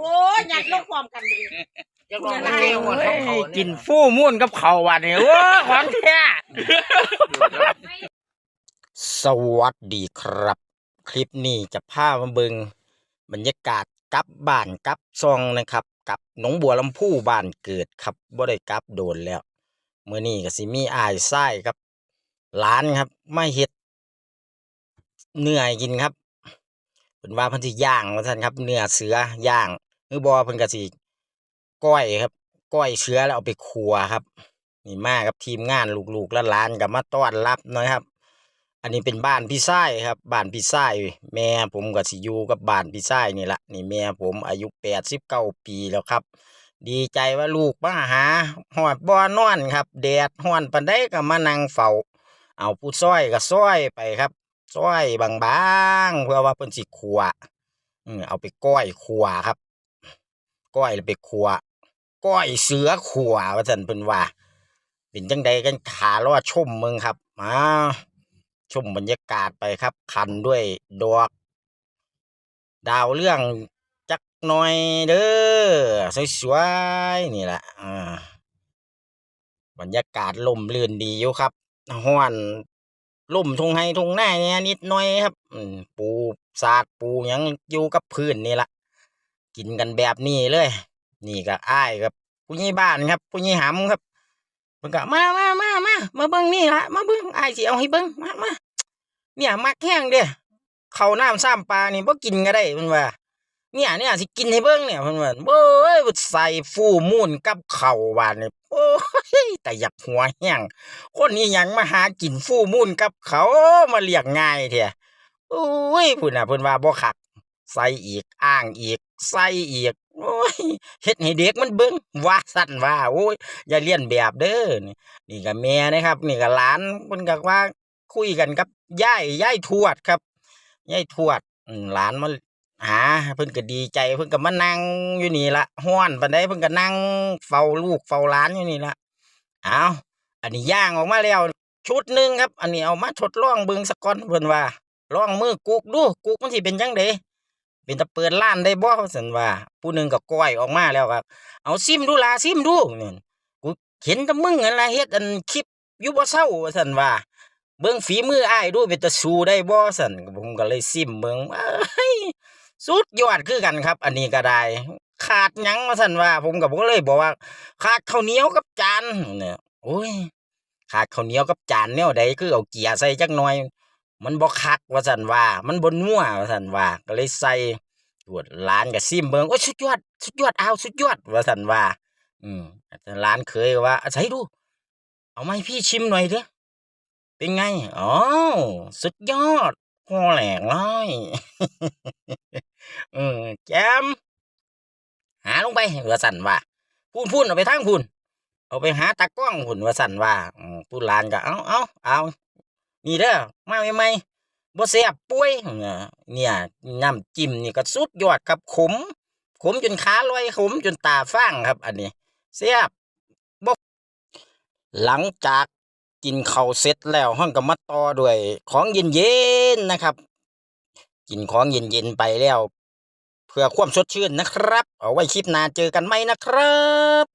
โอ้ยยัดลงความกันเลยจะลองไปเลี้ยงหมดของเขากิกินฟู่มุ่นกับเขาววันนี้โอ้ของแท้สวัสดีครับ คลิปนี้จะพามาเบิงบรรยากาศกลับบ้านกลับซองนะครับกลับหนองบัวลำพูบ้านเกิดครับบ่ได้กลับโดนแล้วเมื่อนี้ก็สิมีอายไส้ครับหลานครับมาเฮ็ดเนื้อให้กินครับ เพิ่นว่าเพิ่นสิย่างว่าซั่นครับ เนื้อเสือย่างหรือบ่เพิ่นก็สิก้อยครับ ก้อยเชื้อแล้วเอาไปคั่วครับ นี่มากับทีมงานลูกๆและหลานกับมาต้อนรับนะครับ อันนี้เป็นบ้านพี่ชายครับ บ้านพี่ชายแม่ผมก็สิอยู่กับบ้านพี่ชายนี่ละนี่แม่ผมอายุแปดสิบเก้าปีแล้วครับ ดีใจว่าลูกมาหาหอดบ่อนอนครับ แดดห้อนปันได้ก็มานั่งเฝ้าเอาผู้ซ้อยก็ซ้อยไปครับ ซ้อยบางๆเพื่อว่าเพิ่นสิขัวอืมเอาไปก้อยขัวครับ ก้อยไปขัวก้อยเสือขัวว่าซั่นเพิ่นว่า เป็นจังใดกันขารอชมเมืองครับมาชมบรรยากาศไปครับ คันด้วยดอก ดาวเรื่องจักหน่อยเด้อสวยๆนี่แหละอ่าบรรยากาศลมลื่นดีอยู่ครับห้อน ล่มทงให้ทงหน้าเนี่ยนิดหน่อยครับ อืมปูสาดปูยังอยู่กับพื้นนี่ละกินกันแบบนี้เลย นี่ก็อ้ายครับผู้ใหญ่บ้านครับผู้ใหญ่หำครับเพิ่นก็มามามามามาเบิ่งนี่ละมาเบิ่งอ้ายสิเอาให้เบิ่งมามาเนี่ยมักแห้งเด้เขาน้ำซ้ำปลานี่บ่กินก็ได้เพิ่นว่า เนี่ยเนี่ยสิกินให้เบิ่งเนี่ยเพิ่นว่าโอ้ยใส่ฟูมูนกับเข้าวานนี่ย แต่อยากหัวแห้งคนนี้ยังมาหากินฟู่มูนกับเขามาเรียกง่ายแท้โอ้ยพุ่นน่ะเพิ่นว่าบ่คัก ใส่อีกอ้างอีก ใส่อีกโอ้ยเฮ็ดให้เด็กมันเบิ่งว่าสั่นว่าโอ้ยอย่าเลียนแบบเด้อนี่นี่ก็แม่นะครับ นี่ก็หลานเพิ่นก็ว่าคุยกันกับยายยายทวดครับยายทวดหลานมา หาเพิ่นก็ดีใจเพิ่นก็มานั่งอยู่นี่ละฮ้อนปานใดเพิ่นก็นั่งเฝ้าลูกเฝ้าหลานอยู่นี่ละเอาอันนี้ย่างออกมาแล้วชุดหนึ่งครับ อันนี้เอามาทดลองเบิ่งสักก่อนเพิ่นว่าลองมือกุกดูกุกมันสิเป็นจังไดเป็นตะเปิดร้านได้บ่สันว่า ผู้หนึ่งก็ก้อยออกมาแล้วครับ เอาซิมดูลาซิมดูนี่กูเห็นต่มึงนั่นละเฮ็ดอันคลิปอยู่บ่เศร้าว่าซั่นว่า เบิ่งฝีมืออ้ายดูเป็นตะสู้ได้บ่ซั่นผมก็เลยซิมเบิ่งเอ้ย สุดยอดคือกันครับ อันนี้ก็ได้ ขาดยังว่าซั่นว่า ผมก็บ่เลยบอกว่า ขาดข้าวเหนียวกับจานเนี่ยโอ้ยขาดข้าวเหนียวกับจานแนวใดคือเอาเกียร์ใส่จักหน่อย มันบ่คักว่าซั่นว่า มันบ่นัวว่าซั่นว่า ก็เลยใส่ตรวจร้านก็ซิมเบิงโอ้ยสุดยอดสุดยอดเอาสุดยอดว่าซั่นว่า อืมร้านเคยว่าอาศัยดู เอามาให้พี่ชิมหน่อยเด้อเป็นไง อ๋อ สุดยอดพอแหลกเลย ออแจมหาลงไปว่าซั่นว่าพูนพูนเอาไปทางพูนเอาไปหาตากล้องพุ่นว่าซั่นว่าอืมผู้ร้านก็เอาเอาเอานี่เด้อมาใหม่บ่แซ่บป่วยเนี่ยน้ำจิ้มนี่ก็สุดยอดครับขมขมจนขาลอยขมจนตาฟ้างครับ อันนี้แซ่บบ่หลังจากกินข้าวเสร็จแล้วห้องก็มาต่อด้วยของเย็นๆนะครับ กินของเย็นๆไปแล้ว เพื่อความสดชื่นนะครับ เอาไว้คลิปหน้าเจอกันไหมนะครับ